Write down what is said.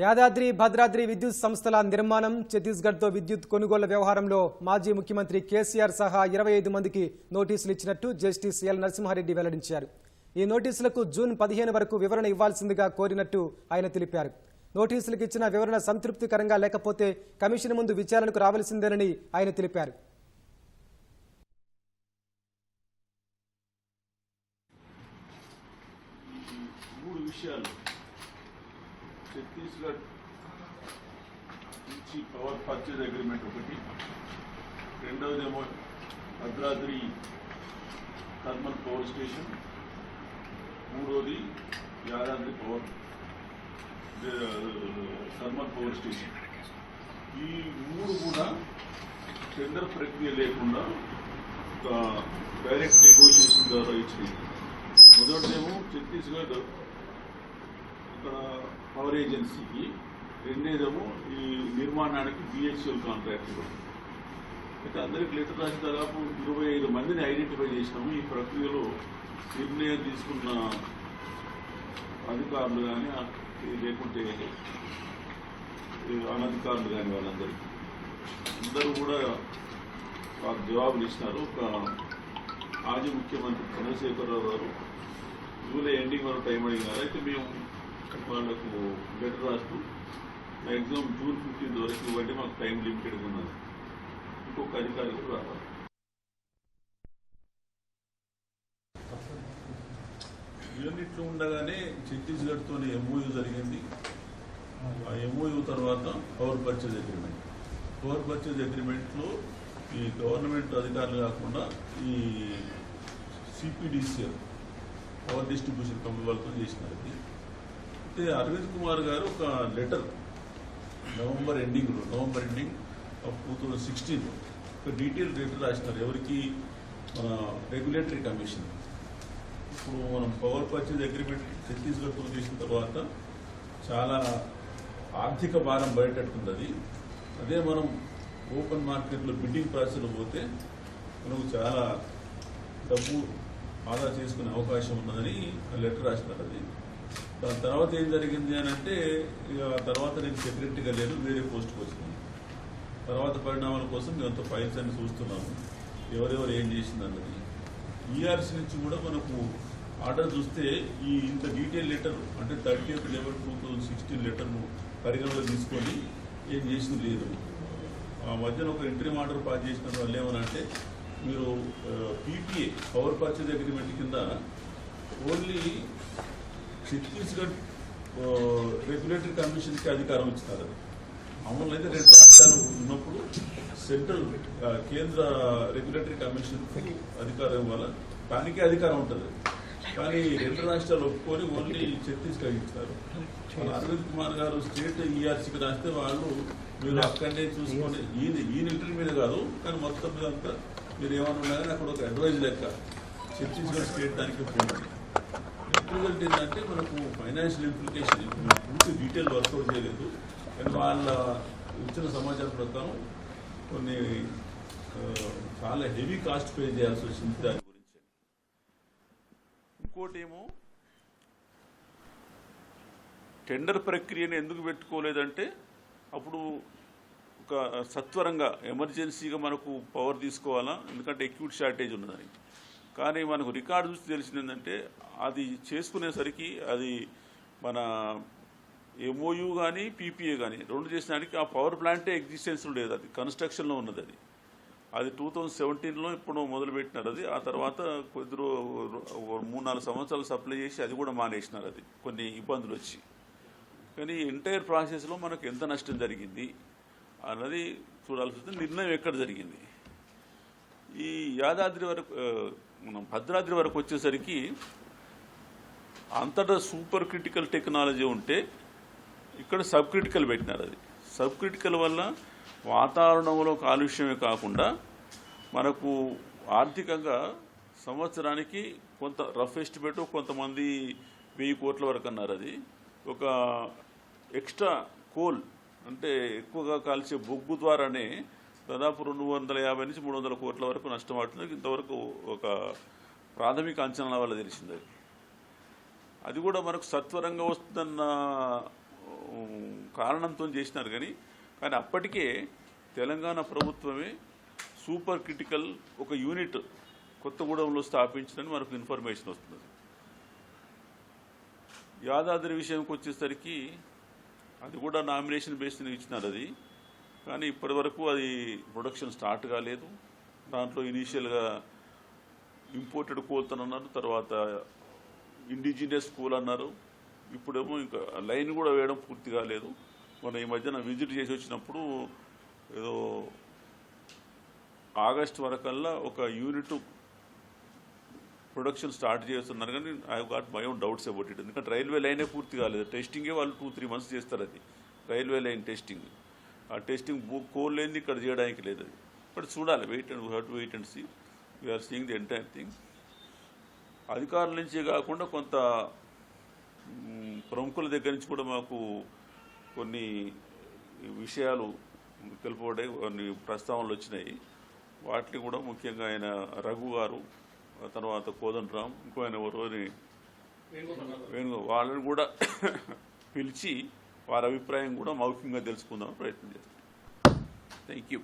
యాదాద్రి భద్రాద్రి విద్యుత్ సంస్థల నిర్మాణం ఛత్తీస్గఢ్తో విద్యుత్ కొనుగోళ్ళ వ్యవహారంలో మాజీ ముఖ్యమంత్రి కేసీఆర్ సహా ఇరవై ఐదు మందికి నోటీసులు ఇచ్చినట్టు జస్టిస్ ఎల్ నరసింహారెడ్డి వెల్లడించారు. ఈ నోటీసులకు జూన్ పదిహేను వరకు వివరణ ఇవ్వాల్సిందిగా కోరినట్టు ఆయన తెలిపారు. నోటీసులకు ఇచ్చిన వివరణ సంతృప్తికరంగా లేకపోతే కమిషన్ ముందు విచారణకు రావాల్సిందేనని ఆయన తెలిపారు. మూడు విషయాలు. ఛత్తీస్గఢ్ నుంచి పవర్ పర్చేజ్ అగ్రిమెంట్ ఒకటి. రెండవదేమో భద్రాద్రి థర్మల్ పవర్ స్టేషన్. మూడోది Yadadri power thermal power station. ఈ మూడు కూడా టెండర్ ప్రక్రియ లేకుండా ఒక డైరెక్ట్ నెగోషియేషన్ ద్వారా ఇచ్చింది మొదటిదేమో ఛత్తీస్గఢ్ ఇక్కడ పవర్ ఏజెన్సీకి రెండేదేమో ఈ నిర్మాణానికి బిహెచ్ఎల్ కాంట్రాక్ట్ అయితే అందరికి లెటర్ రాసి దాదాపు ఇరవై ఐదు మందిని ఐడెంటిఫై చేసినాము. ఈ ప్రక్రియలో నిర్ణయం తీసుకున్న అధికారులు కానీ లేకుంటే అనధికారులు కానీ వాళ్ళందరికీ. అందరూ కూడా వారు జవాబులు ఇచ్చినారు. ఒక మాజీ ముఖ్యమంత్రి చంద్రశేఖరరావు గారు జూలై ఎండింగ్ వరకు టైం అడిగినారు. అయితే మేము వాళ్ళకు లెటర్ రాస్తూ మ్యాక్సిమం జూన్ ఫిఫ్టీన్త్ వరకు ఇవ్వండి మాకు టైం లిమిటెడ్ ఉన్నది. ఇంకొక అధికారి కూడా రావాలి. యూనిట్లు ఉండగానే ఛత్తీస్గఢ్తో ఎంఓయూ జరిగింది. ఆ ఎంఓయూ తర్వాత power purchase agreement power purchase అగ్రిమెంట్లో ఈ గవర్నమెంట్ అధికారులు కాకుండా ఈ సిపిడిసిఎల్ పవర్ డిస్ట్రిబ్యూషన్ కంపెనీ వాళ్ళతో చేసినారు అయితే అరవింద్ కుమార్ గారు ఒక లెటర్ నవంబర్ ఎండింగ్లో November ending of two thousand sixteen ఒక డీటెయిల్ లెటర్ రాసినారు. ఎవరికి? మన రెగ్యులేటరీ కమిషన్ ఇప్పుడు మనం పవర్ పర్చేజ్ అగ్రిమెంట్ ఛత్తీస్గఢ్తో చేసిన తర్వాత చాలా ఆర్థిక భారం బయటట్టుకుంది అది. అదే మనం ఓపెన్ మార్కెట్లో బిడ్డింగ్ ప్రాసెస్లో పోతే మనకు చాలా డబ్బు ఆదా చేసుకునే అవకాశం ఉన్నదని లెటర్ రాసినారు అది. దాని తర్వాత ఏం జరిగింది అని అంటే ఇక తర్వాత నేను సెక్రటరీగా లేను వేరే పోస్ట్కి వచ్చినాను. తర్వాత పరిణామాల కోసం మేమంతా ఫైల్స్ అన్ని చూస్తున్నాము. ఎవరెవరు ఏం చేసింది అన్నది. ఈఆర్సీ నుంచి కూడా మనకు ఆర్డర్ చూస్తే ఈ ఇంత డీటెయిల్ లెటర్ అంటే thirty eighth eleven two thousand sixteen లెటర్ను పరిగణలో తీసుకొని ఏం చేసింది లేదు. ఆ మధ్యన ఒక ఎంట్రీ ఆర్డర్ పాస్ చేసిన వాళ్ళు ఏమనంటే మీరు పీపీఏ పవర్ పర్చేజ్ అగ్రిమెంట్ కింద ఓన్లీ ఛత్తీస్గఢ్ రెగ్యులేటరీ కమిషన్కి అధికారం ఇచ్చినారు అది మామూలు అయితే రెండు రాష్ట్రాలు ఉన్నప్పుడు సెంట్రల్ కేంద్ర రెగ్యులేటరీ కమిషన్ అధికారం వల్ల దానికే అధికారం ఉంటుంది. కానీ రెండు రాష్ట్రాలు ఒప్పుకొని ఓన్లీ ఛత్తీస్గఢ్ ఇస్తారు అరవింద్ కుమార్ గారు స్టేట్ ఈఆర్సీకి రాస్తే వాళ్ళు మీరు అక్కడనే చూసుకొని ఈయన ఈయన ఇంటర్ మీద కాదు కానీ మొత్తం మీద అంతా మీరు ఏమన్నా ఉన్నారని అక్కడ ఒక అడ్వైజ్ లెక్క ఛత్తీస్గఢ్ స్టేట్ దానికి పోయింది. రిజల్ట్ ఏంటంటే మనకు ఫైనాన్షియల్ ఇంప్లికేషన్ మేము పూర్తి డీటెయిల్ వర్కౌట్ చేయలేదు. కానీ వాళ్ళ ఇచ్చిన సమాచారం ప్రకారం కొన్ని చాలా హెవీ కాస్ట్ పే చేయాల్సి వచ్చింది దాని గురించి. ఇంకోటి ఏమో టెండర్ ప్రక్రియను ఎందుకు పెట్టుకోలేదంటే అప్పుడు ఒక సత్వరంగా ఎమర్జెన్సీగా మనకు పవర్ తీసుకోవాలా? ఎందుకంటే ఎక్యూట్ షార్టేజ్ ఉన్నదానికి. కానీ మనకు రికార్డు చూసి తెలిసింది ఏంటంటే అది చేసుకునేసరికి అది మన ఎంఓయూ కానీ పీపీఏ కానీ రెండు చేసినానికి ఆ పవర్ ప్లాంటే ఎగ్జిస్టెన్స్ లేదు. అది కన్స్ట్రక్షన్లో ఉన్నది అది. అది టూ థౌజండ్ సెవెంటీన్లో ఇప్పుడు మొదలుపెట్టినారు అది. ఆ తర్వాత కొద్ది మూడు నాలుగు సంవత్సరాలు సప్లై చేసి అది కూడా మానేసినారు అది. కొన్ని ఇబ్బందులు వచ్చి. కానీ ఎంటైర్ ప్రాసెస్లో మనకు ఎంత నష్టం జరిగింది అన్నది చూడాల్సి వస్తుంది నిర్ణయం ఎక్కడ జరిగింది? ఈ యాదాద్రి వరకు మనం భద్రాద్రి వరకు వచ్చేసరికి అంతటా సూపర్ క్రిటికల్ టెక్నాలజీ ఉంటే ఇక్కడ సబ్ క్రిటికల్ పెట్టినారు అది. సబ్ క్రిటికల్ వల్ల వాతావరణంలో కాలుష్యమే కాకుండా మనకు ఆర్థికంగా సంవత్సరానికి కొంత రఫ్ ఎస్టిమేట్ కొంతమంది వెయ్యి కోట్ల వరకు అన్నారు అది. ఒక ఎక్స్ట్రా కోల్ అంటే ఎక్కువగా కాల్చే బొగ్గు ద్వారానే దాదాపు రెండు వందల యాభై నుంచి మూడు వందల కోట్ల వరకు నష్టం అవుతుంది. ఇంతవరకు ఒక ప్రాథమిక అంచనాల వల్ల తెలిసింది. అది అది కూడా మనకు సత్వరంగా వస్తుందన్న కారణంతో చేసినారు కానీ కానీ అప్పటికే తెలంగాణ ప్రభుత్వమే సూపర్ క్రిటికల్ ఒక యూనిట్ కొత్తగూడెంలో స్థాపించిందని మనకు ఇన్ఫర్మేషన్ వస్తుంది. యాదాద్రి విషయంకి వచ్చేసరికి అది కూడా నామినేషన్ బేస్డ్ ఇచ్చినారు అది. కానీ ఇప్పటి వరకు అది ప్రొడక్షన్ స్టార్ట్ కాలేదు. దాంట్లో ఇనీషియల్గా ఇంపోర్టెడ్ కోల్తన్ అన్నారు తర్వాత ఇండిజినియస్ కూల్ అన్నారు. ఇప్పుడేమో ఇంకా లైన్ కూడా వేయడం పూర్తి కాలేదు. మన ఈ మధ్యన విజిట్ చేసి వచ్చినప్పుడు ఏదో ఆగస్ట్ వరకల్లా ఒక యూనిట్ ప్రొడక్షన్ స్టార్ట్ చేస్తున్నారు కానీ I got my own doubts about it. ఎందుకంటే రైల్వే లైనే పూర్తి కాలేదు. టెస్టింగే వాళ్ళు టూ త్రీ మంత్స్ చేస్తారు అది. Railway line testing. ఆ టెస్టింగ్ కోల్ లేనిది ఇక్కడ చేయడానికి లేదు అది. బట్ చూడాలి. Wait and have to wait and see. We are seeing the entire thing అధికారుల నుంచే కాకుండా కొంత ప్రముఖుల దగ్గర నుంచి కూడా మాకు కొన్ని విషయాలు తెలుపబడ్డాయి కొన్ని ప్రస్తావనలు వచ్చినాయి. వాటిని కూడా ముఖ్యంగా ఆయన రఘు గారు తర్వాత కోదండరామ్ ఇంకో ఆయన ఎవరో అని వేణు వాళ్ళని కూడా పిలిచి వారి అభిప్రాయం కూడా మౌఖికంగా తెలుసుకుందాం ప్రయత్నం చేస్తాం. Thank you